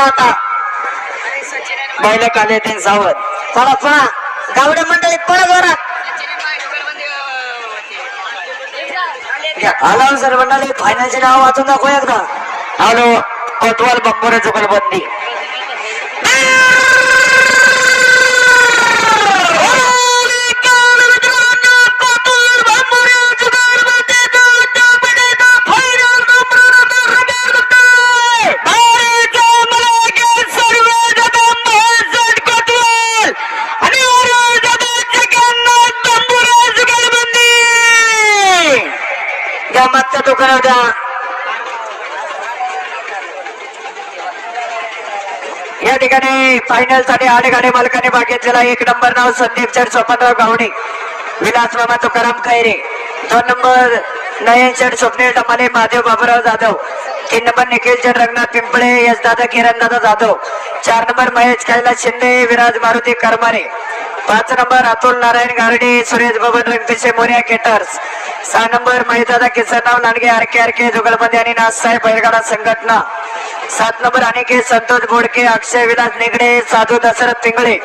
चला आता बैल आले ते सावध चला चला. गावडे मंडळीत पळा जोरात हॅलो सर मंडळी फायनलचे नाव वाचून दाखव एकदा. हॅलो कोतवाल बंबोरे जुगलबंदी या मागच्या दुकानावर द्या या ठिकाणी फायनलसाठी आठ गाडी मालकाने भागितलेला एक नंबर नाव संदीप चर स्वपनराव गावणे. विलास मामा तुकाराम खैरे. दोन नंबर नयन चर स्वप्नील टमाले महादेव बाबूराव जाधव. तीन नंबर निखिल चर रंगनाथ पिंपळे यश दादा किरण दादा जाधव. चार नंबर महेश कैलास शिंदे विराज मारुती करमारे. पाच नंबर अतुल नारायण गारडे सुरेश बबन रंगपिसे मोर्या केटर्स. सहा number Mahidada Kisanrao Landge RK RK Jugalbandi आणि नाथसाहेब बैलगाडा संघटना. सात नंबर अनिकेत संतोष बोडके अक्षय विलास निगडे साधू दशरथ पिंगळे.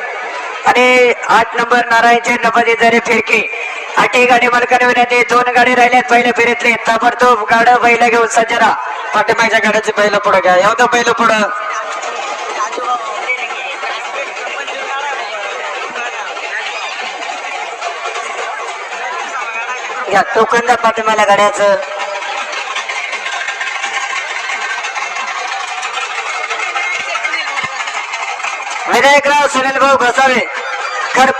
आणि आठ नंबर नारायणचे नबदी जरे फिरके. आठही गाडी मालकाने विनंती दोन गाडी राहिल्यात पहिले फिरीतले. ताबडतोब गाड बैल घेऊन सज्जरा. पाठीमागच्या गाड्याचे पहिलं पुढं घ्या. एवढं पहिलं पुढं. घ्या टोकन द्या पाठीमाला गाड्याचं. विनायकराव सुनील भाऊ घसावे खर